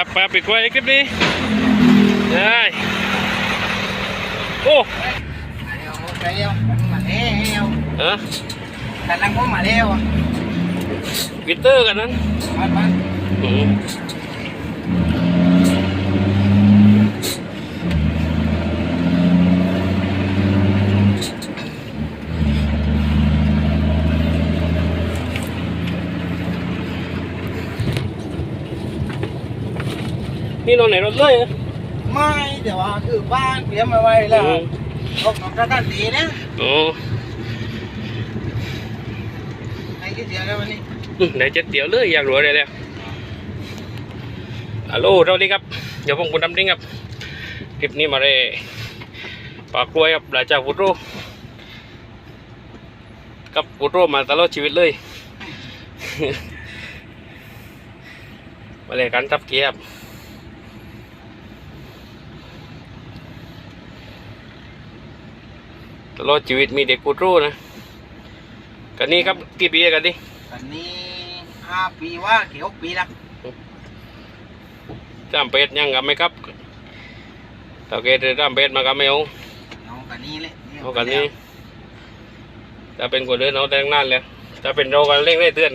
ครับไปปิดไว้คลิปนี้ได้โอ้ Cái yêu, mà thế yêu, เออ khả năng có mà yêu, วิเตอร์กันนั้น นี่นอนไหนรถเลยเหรอ Mai thì bà cứ ba phía mà bay là Ừ. không có ra đàn tí đấy. โอ้ Này cái gì đây mà đi. อืมไหนจะเตี๋ยวเลยอยากรู้อะไรแล้วฮัลโหลสวัสดีครับ เดี๋ยวผมคุณดำดิ้งครับ คลิปนี้มาเลยปากกล้วยครับหลังจากฟุตโรกับฟุตโรมาตลอดชีวิตเลย มาเลยการทับเกียร์ครับ ตลอดชีวิตมีเด็กฟุตโรนะกันนี้ครับกี่ปีกันดิ Cái này hai pi quá kiểu pi lắm. จำเป็ดยังกับไหมครับตาเกตจำเป็ดมากับไม่เอา Nó cái này đấy. เอากันนี้ถ้าเป็นคนเดินเอาแต่งนั่นเลยถ้าเป็นเรากันเร่งได้เตือน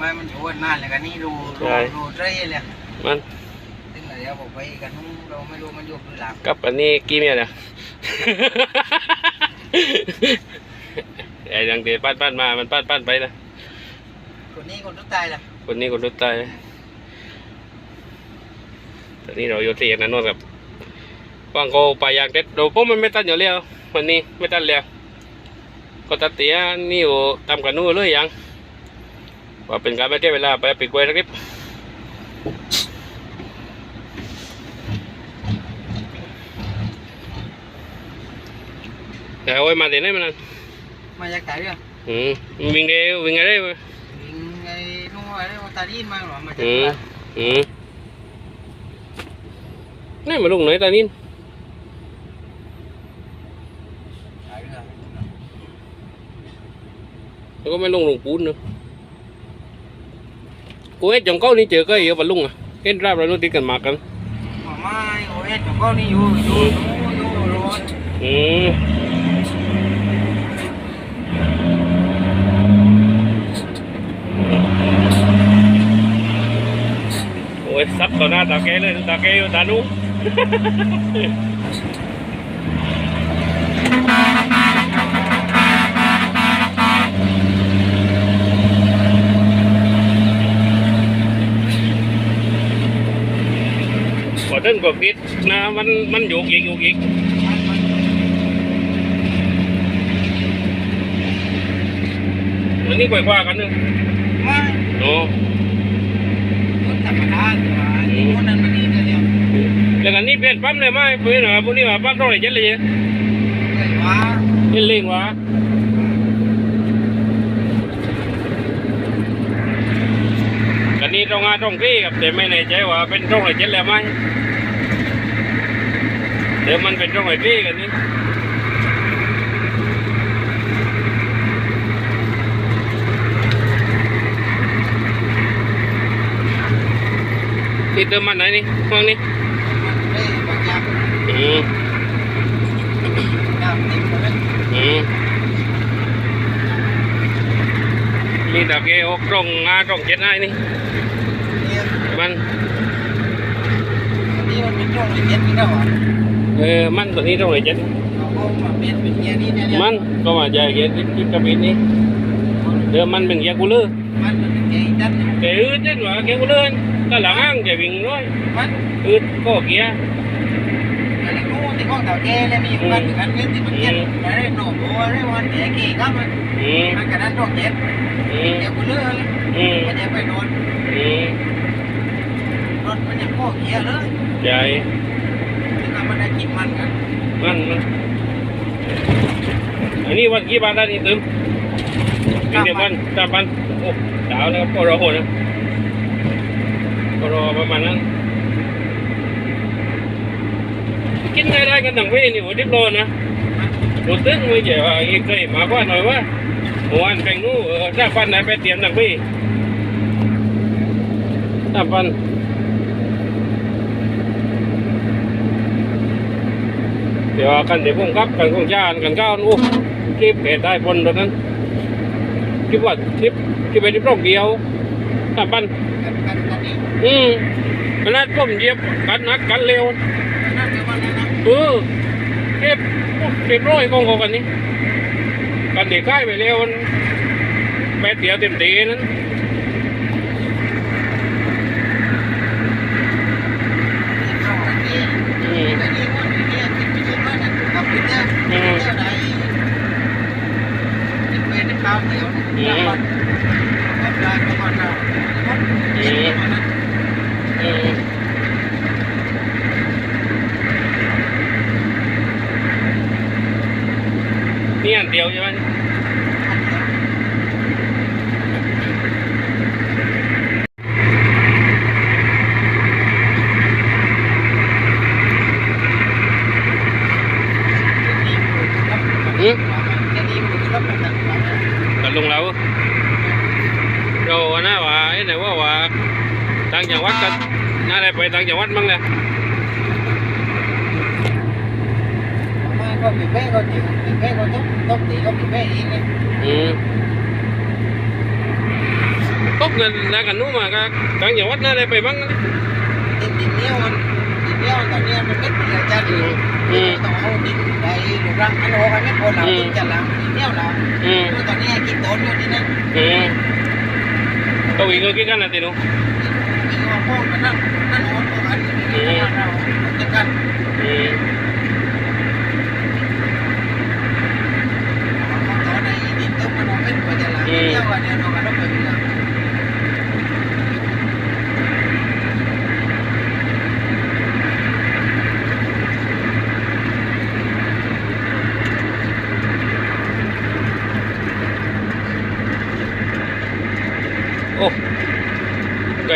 Mai mình chụp nàn là cái này đồ Rồi. đồ đồ tray này. มัน Tức là đeo bộ bay cái nó đâu mới đồ mới chụp được làm. กับอันนี้กี่เมียเนี่ย ไอ้ดังเดปั้นปั้นมา มันปั้นปั้นไปนะ Còn này còn nước tay là. คนนี้คนรู้ตายตอนนี้เราอยู่ที่นั่นนู่นกับว่างโกปลายางเด็ดเราพวกมันไม่ตันอยู่แล้ววันนี้ไม่ตันแล้วก็ตัดเตียนี่อยู่ตามกันนู่นเลยยังว่าเป็นการไม่ได้เวลาไปปิดไว้สักนิดแต่เอาไว้มาเดี๋ยวนี้มันนั่น Mà ra cái rồi. อืมวิ่งเร็ววิ่งอะไรไป Ngày nó ngoài đấy mà ta đi mang rồi mà อื chắc ม là. อืมนี่มาลงไหนตานิน Cái rồi. แล้วก็ไม่ลงลงปูนเนอะกูเอ็ดจงเก้านี่เจอก็เยอะบรรลุงอะเอ็ดราบเราโนติดกันมากัน mà mai ôi hết chúng con đi vô vô vô vô rồi อืมโอ้ยซับต่อหน้าตาแกเลยตาแกอยู่ตานุพอถึงกบดิดนะมันมันโยกอีกโยกอีกอันนี้กว่ากันนึง mai โอ้ con thằng mà đá thì mà con ăn mà đi theo theo แล้วกันนี้ เปลี่ยนปั๊มเลยไหมเปลี่ยนอะไรพวกนี้ว่าปั๊มเท่าไหร่เจ็ดเลย người quá เล่นเล่งวะกันนี้ต้องงานต้องที่กับแต่ไม่แน่ใจว่าเป็นตรงไหนเจ็ดแล้วไหมเดี๋ยวมันเป็นตรงไหนที่กันนี้ที่เติมมันไหนนี่ห้องนี้ อืม nhà tìm rồi đấy อืมมีตะเกียบตรงงาตรงเจ็ดไอ้นี่ đi มัน đi mà mình trông thì biết đi đâu à เออมันตัวนี้ตรงไหนเจ็ด nó không mà biết mình nghe đi theo theo มันก็มาใกูที่องเต่าแกเลยมีกันกันเว้นที่มันเจ็ดแล้วได้หนุ่มโอ้ได้วันแก่เกย์ครับมันมันกันนั้นต้องเจ็ดเดี๋ยวกูเลือกอืมมันจะไปโดนอืมรถมันยังพ่อเกียร์เลยใจที่มันได้กินมันกันมันมันอันนี้วันกี่บาทได้นี่ตึมกินเดี๋ยววันสามพันโอ้ดาวนะครับก็รอโหดนะก็รอประมาณนั้น chính đây đây cái thằng viên thì phải tiếp luôn nè một tiếng mới giờ cái cây mà quá nói quá một anh canh nú ra phân này phải tiệm thằng viên ra phân thì cần để cung cấp cần cung cha cần cao nú cái bể tai bồn rồi นั้นคิดว่าทิปคิดไปทิปรอบเดียวสามพันอืมขนาดผมเย็บกันนักกันเร็ว เออเก็บเก็บร้อยกองกันนี่กันเด็กใกล้ไปเร็วมันแปดเดียวเต็มตีนั้น เข้ากันนี่ อืม แต่นี่ว่านี่เนี่ยคิดไม่ใช่ว่าเนี่ยกับคิดเนี่ยเที่ยวไหนคิดไปในคราวเดียวเนี่ยวันก็ได้ประมาณนั้นคิดประมาณนั้น อืม นี่อันเดียวใช่ไหมอืม จะดีมันก็รับประกันว่า กันลงแล้วเราหน้าว่าไอ้ไหนว่าว่าต่างจังหวัดกันน่าได้ไปต่างจังหวัดมั้งเลย ไม่ก็มีแม่ก็ดีมีแม่ก็ต้องต้องตีก็มีแม่เองไง อืม พบกันแล้วกันนู้นมาก็ต่างจังหวัดน่าได้ไปบ้างนะดินดินเนี้ยมันดินเนี้ยตอนนี้มันเป็นเ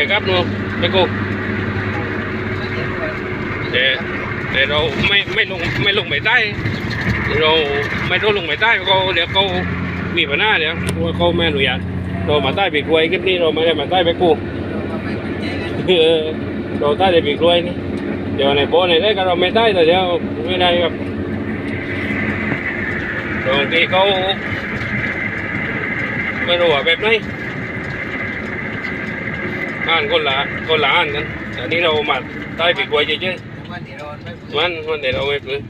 ไก่ครับนูไปกูแต่แต่เราไม่ไม่ลงไม่ลงไปใต้เราไม่ต้องลงไปใต้เขาเดี๋ยวเขามีปัญหาเดี๋ยวเพราะว่เขาไม่อนุญาตเรามาใต้ปีกล้วยคลิปนี้เราไม่ได้มาใต้ไปกูเราใต้แต่ปีกล้วยนี่เดี๋ยวในโบในได้ก็เราไม่ใต้แต่เดี๋ยวไม่ได้ครับบางทีเขาไม่รู้ว่าแบบไหน อ่านคนละคนละอ่านกันอันนี้เรามาใต้ปีกล้วยเฉยใช่ไม่ๆมันมันเดี๋ยวเราไม่ปืน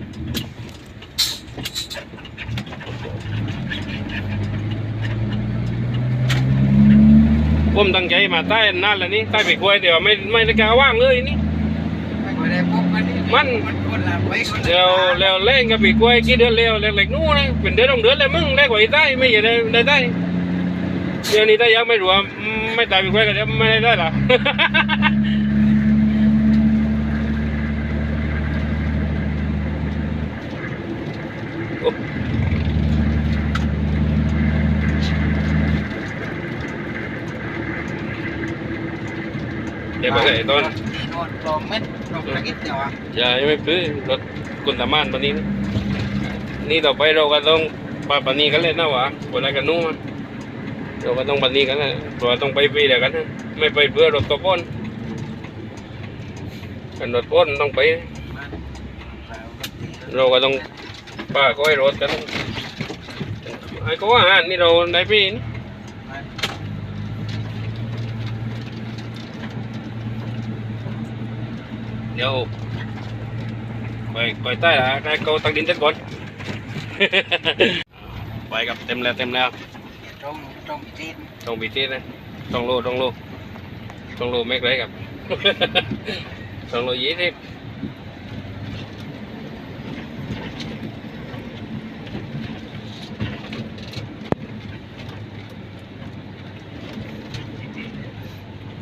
ผมตั้งใจมาใต้นานแหล้วนี่ใต้ปีกล้วยแต่ว่าไม่ไม่ได้กาว่างเลยนี่มันเดี๋ยวแล้วเล่นกับปีกล้วยกี่เดือนแล้วเล็กๆนู้นนะเป็นเดือนสองเดือนเลยมึงได้กว่าอีใต้ไม่ใช่ได้ได้ เดี๋ยวนี้ถ้ายังไม่รู้ว่าไม่ตายปีกล้วยก็เดี๋ยวไม่ได้ได้หรอโอ้เดี๋ยวไปเลยต้นที่นอนกลองเม็ดกลองตะกี้เดียวอะอย่ายังไม่ซื้อรถกุนตามานปานนี้นะนี่ต่อไปเราก็ต้องปาปานนี้กันเลยนะวะบนอะไรกันนู้น เราก็ต้องปานนี้กันนะตัวต้องไปปีเดียวกันนะไม่ไปเพื่อรถตัวป้นกันรถป้นต้องไป เราก็ต้องป้าก็ให้รถกันไอ้ก็ว่าอาหารนี่เราได้ปีนเดี๋ยวไปไปใต้ละได้เขาตั้งดินเสร็จก่อน ไปกับเต็มแล้วเต็มแล้ว ตรงตรงจีนต้องบีทีนะต้องโลต้องโลต้องโลไม่ไกลครับ ต้องโลยี่สิบ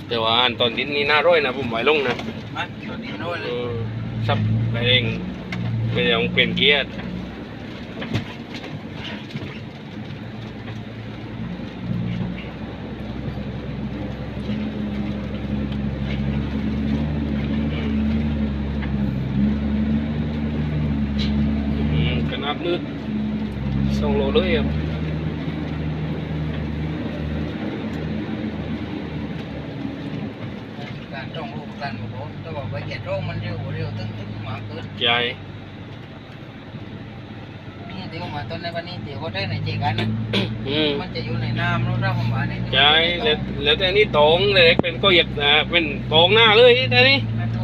แต่ว่าอันตอนดินนี่น่าร้อยนะผมไหวลงนะมันตอนนี้น้อยเลเอยอซับไปเองไม่ได้ต้องเปลี่ยนเกียร์อืมขนาดมืดสองโลเลยครับ การตรงลูกการโอ้โหถ้าบอกไปเก็บโรคมันเร็วเร็วตึ้งตึ้งมาเกินใหญ่ที่ผมมาต้นในวันนี้เดี๋ยวก็ได้ในเจกันนะอืมมันจะอยู่ในน้ำรู้ร่างของมันนี่ใช่แล้วแล้วแต่นี่ตองเลยเป็นก็อยากอ่าเป็นตองหน้าเลยแต่นี่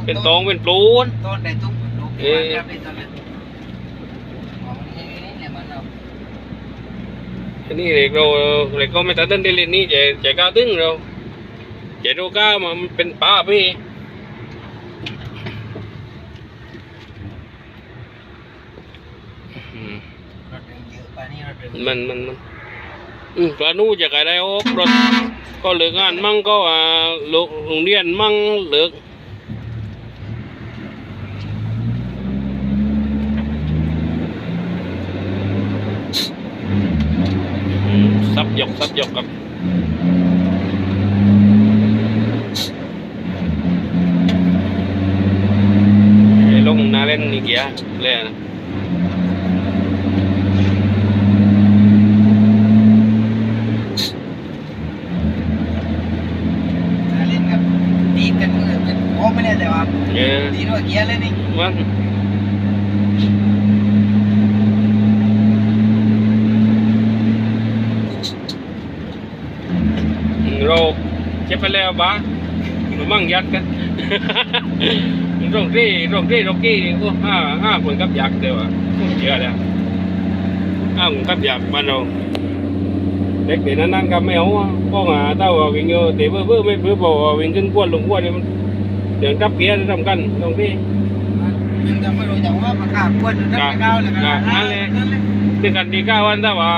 เป็นตองเป็นปลูนต้นได้ทุกลูกเอ๊ะครับในต้นนั้น นี่ใจใจกล้าตึ้งเราใจโรก้ามันเป็นป้าพี่อืมรถเดินเยอะไปนี่รถเดินมันมันมันอืมปลานูจะไกได้ออกรถก็เลิกงานมั่งก็อ่าลูกโรงเรียนมั่งเลิก ซับหยกซับหยกกับไอ้ลงนาเล่นนี่เกียเลยนะเล่นกับตีกันมือเป็นโอ้ไม่ได้แต่ว่าเออตีด้วยเกียร์เลยนี่มันเราเจ็บไปแล้วบ้าเรามั่งยัดกันโรงที่โรงที่โรงกี้โอ้ห้าห้าคนกับยักษ์เดียวอะเยอะแล้วห้าคนกับยักษ์บ้านเราเด็กเดี๋ยวนั้นๆก็ไม่เอาอะก็หาเต้าเอาวิ่งเยอะเดี๋ยวเบื่อไม่เบื่อบอกว่าวิ่งขึ้นกวนลงกวนเนี่ยมันเดี๋ยวกับเกียร์ทำกันตรงที่มันจะไม่รู้จักว่ามันขาดควรหรือไม่ก้าวเลยนะนั่นเลยซึ่งกันดีก้าวันถ้าว่า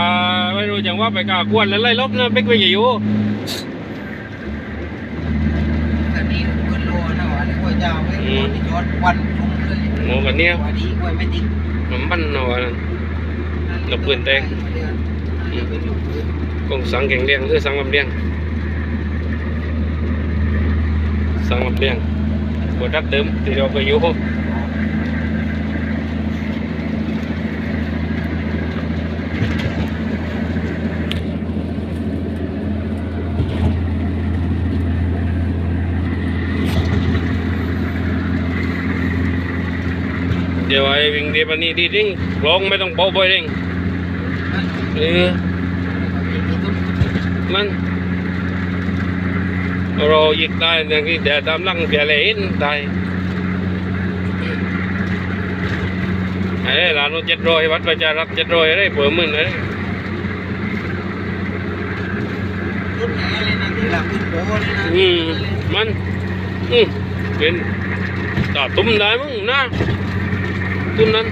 ไม่รู้จังว่าไปกล้ากวนแล้วไล่ลบนะเป๊กไปอยู่ กันนี้คนโลนะว่านี่กล้วยเจ้าไว้ คนที่ยอดวันทุ่งเลยโง่กันเนี้ยว่าดีกล้วยไม่ติดมันมันเอาอันนั้นกงสังเก่งเลี้ยงหรือสังลำเลี้ยงสังลำเลี้ยงบทรักเดิมที่เราไปอยู่ ยวไอ้วิ่งเดียบันนี้ดีจริงร้องไม่ต้องเบาบ่อยเร่งเออมันรอยิกได้อย่างที่เดี๋ยวตามหลังเปียเลยเห็นได้ไอ้ร้านรถเจ็ดร้อยวัดประชารัฐเจ็ดร้อยอะไรเปิดมื่นเลยรุ่นไหนเลยนะที่หลับขึ้นโบเลยนะอืมมันอืมเป็นตาตุ้มได้มึงนะ ตุ้มนั้น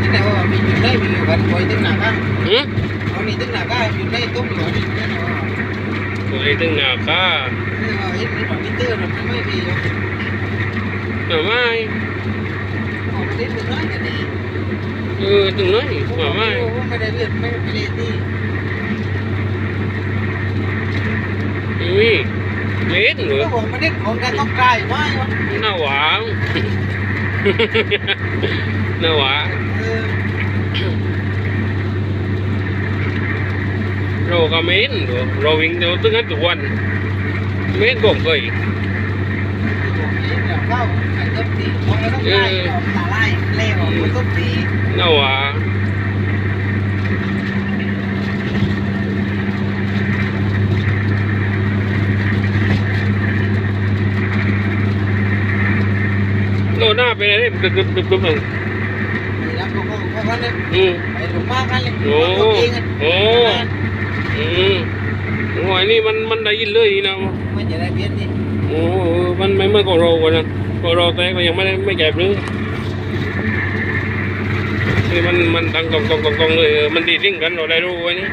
ที่ไหนว่ามีจุดได้มีอยู่กันคอยตึ้งหนักอะ อืม เขามีตึ้งหนักอะจุดได้ตุ้มอยู่นี่นะ ตัวไอ้ตึงหนาค่า นี่ว่าเห็น มีแบบมิเตอร์มันไม่มีอยู่หน่อไม้ออกมาได้ถึงน้อยกันนี่เออตึงน้อยหน่อไม้ไม่ได้เลือดไม่ได้ที่อุ้ยเล่นเหรอก็บอกไม่ได้ของการต้องกลายไม่วะหน้าหวานหน้าหวานเราก็เม้นเหรอเราวิ่งเดี๋ยวตึ้งนั้นทุกวันเม้นก็เคย เข้าไอ้ต้ นตีของไอ้ต้องกลายตาไล่เล่ของต้นตีหน้าหวานโน่นหน้าเป็นอะไรตึ๊บตึ๊บตึ๊บตึ๊บตึ๊บแล้วก็ก็ก็เนี่ยอืมไอ้หลวงมากกันเลยโอ้โอ้อืมโอ้ยนี่มันมันได้ยินเลยนะมันจะได้เบี้ยนี่โอ้มันไม่เมื่อก่อนเราก่อนนะ ก่อนเราแต่ก็ยังไม่ได้ไม่แก่หรือนี่มันมันดังกองกองกองกองเลยมันดีจริงกันเราได้รู้ไว้นี่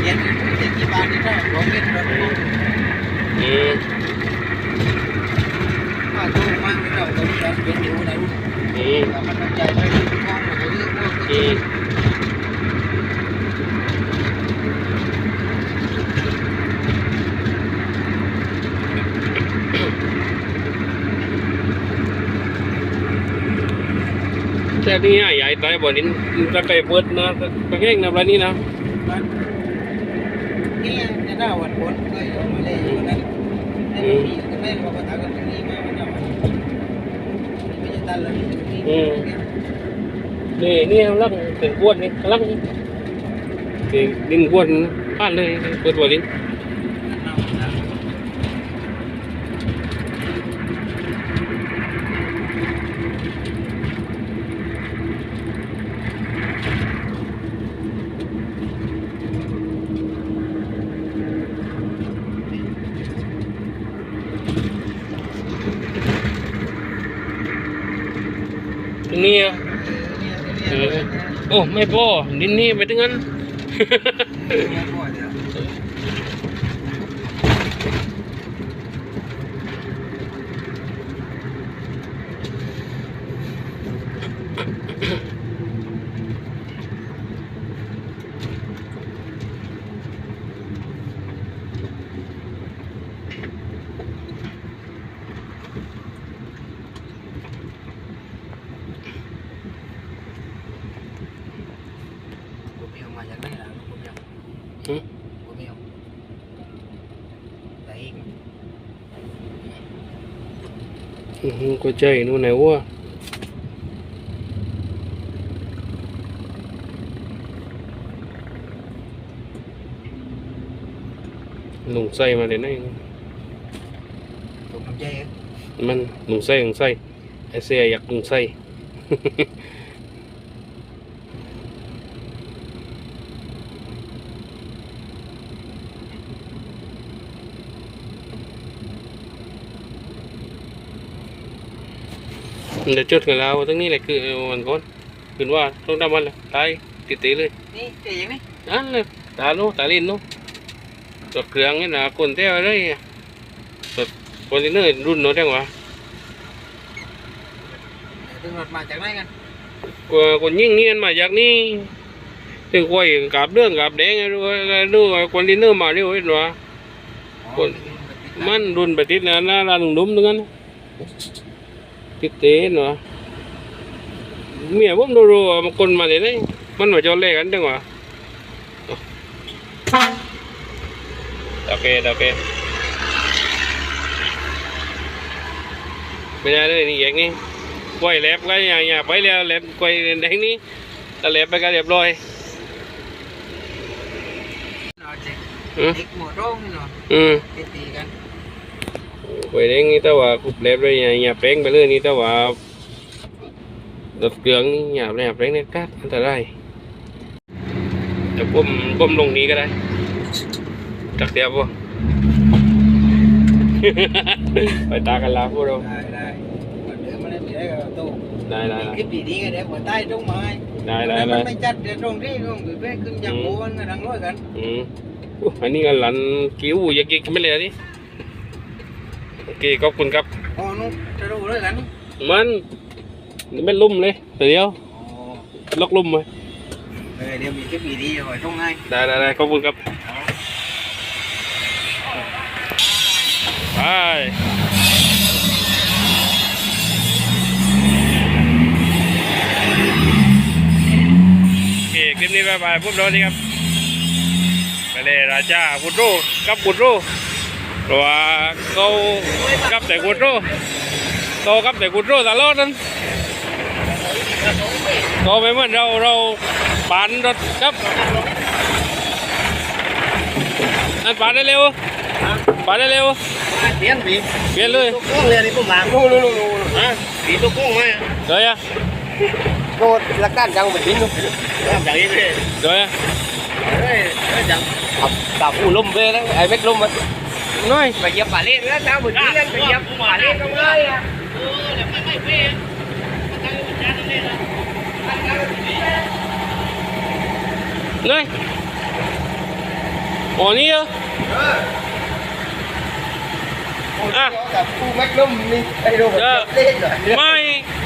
เบี้ยนี่เจ็ดกี่บาทนี่ได้ของเล่นรถ อืม ม แล้วมันใจไปที่ห้องมันจะเลือกพวก อื ที่ มแต่นี่ ใหญ่ตายบ่นี้จะไปเปิดนะไปแข่งนะวันนี้นะมันนี่จะได้วันพ้นเคยเอามาเลยวันนั้นไอ้พี่ก็ไม่บอกว่าทางกันตรงนี้มาวันนั้นไม่จะตันเลยนี่นี่นี่ลักเป็นกวนนี่ลักนี่คือดินกวนพลาดเลยเปิดตัวดินตรงนี้อะ เออโอ้ ไม่พอดินนี่ไปถึงนั้น ผมเอามาจากไหนล่ะผมเอา หืม ผมเอาแต่อีก อื้อหือก็ใจนู่นไหนวะลงไส้มาเลยนะผมใจมันลงไส้ลงไส้ไอเสียอยากลงไส้ เดี๋ยวจดกันแล้วตั้งนี้แหละคือวันก่อนคืนว่าต้องทำมันเลยตายติดตีเลยนี่เจ๋งนี่อันเลยตาโนตาลินโนตดเครื่องนี่นะคนเท่าไรตดคนที่เนื้อรุ่นโน้ตจังวะถึงรถมาจากไหนกันกว่าคนยิ่งเนียนมาจากนี่ถึงควยกับเรื่องกับแดงไงดูดูคนที่เนื้อมาเร็วเห็นวะมันรุ่นไปติดนะน่ารันดุมตรงนั้น ติดเต้นวะเมียผมดูดูมันคนมาเลยนี่มันมาจอเล่กันจังวะโอเคโอเคไม่ได้เลยนี่อย่างนี้ quay lẹp cái nhà nhà bấy leo lẹp quay đánh đi ta lẹp cái đẹp rồi นอ นเจ๋ง ừ เด็กหมดโรงนี่เนาะ ừ ตีตีกัน quay đánh đi tao vào cục lẹp rồi nhà nhà bén bây giờ đi tao vào đợt cường nhà lẹp đánh lên cát anh ta đây để bom bom lông đi cái đây chắc đẹp không phải ta cái lá vô đâu ได้ได้เดี๋ยวมันไม่ได้กับตู้ đây đây คลิปดีๆกันเดี๋ยวหัวใต้ตรงไม้ đây แล้ว đây มัน đây ไม่จัดเดี๋ยวตรงที่ตรงไปขึ้นยังโอนกันดังร้อยกัน ừ Ủa, anh đi lặn cứu giật giật mấy lẹ đi ok có quân cấp อ๋อนู้นจะรู้ด้วยกันมันนี่ไม่ลุ่มเลยแต่เดียวอ๋อล็อกลุ่มเลยเออเดี๋ยวมีคลิปดีๆเอาไว้ตรงไงได้ได้ได้ขอบคุณครับไปโอเคคลิปนี้บายบายพูดแล้วนี่ครับไปเลยราชาพุทโธกับพุทโธ เพราะว่าเขากับแต่พุทโธเขากับแต่พุทโธตลอดนั้นก็ไม่เหมือนเราเราปานรถครับอันปานได้เร็วปานได้เร็วเปลี่ยนปีเปลี่ยนเลยตัวกุ้งเลยนี่ผมหลังนู้นนู้นนู้นฮะปีตัวกุ้งไหมเดี๋ยวอะโดดละกันจังเป็นดิ้นนู้นอย่างนี้เลยเดี๋ยวอะเฮ้ยจังขับขับอู่ลมเว้ยนะไอ้เม็ดลมมัน น้อยไปเหยียบป่าเล่นแล้วจ้าบุญนี่เล่นไปเหยียบป่าเล่นตรงเลยอะน้อยอ๋อนี่เหรออะกับกูเม็ดลมนี่ไอ้ดูแบบเล่นหน่อยไม่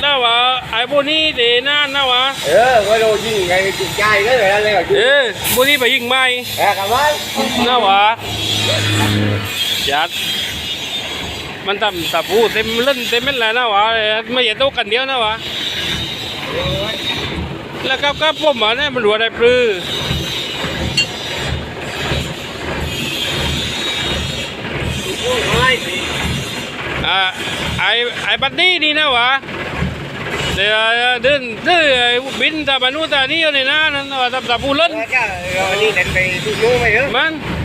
น่าวะไอ้พวกนี้เดน่าน่าวะเออว่าโดนยิงไงจุดใจก็เลยอะไรก็เออพวกนี้ไปยิงไม่แอบกันไว้น่าวะ จัดมันทำตะปูเต็มเล่นเต็มเม็ดเลยน่าวะไม่เหยียดโต๊ะกันเดียวน่าวะแล้วครับครับผมอะเนี่ยมันรัวได้ปลื้อไม่อ่าไอ้ไอ้บัดดี้นี่นะวะเดี๋ยวเดินเดินบินตาบานุตานี่อยู่ในน้านั่นว่าตาตาปูเล่นก็เรานี่เดินไปทุกยูไปเยอะมันเ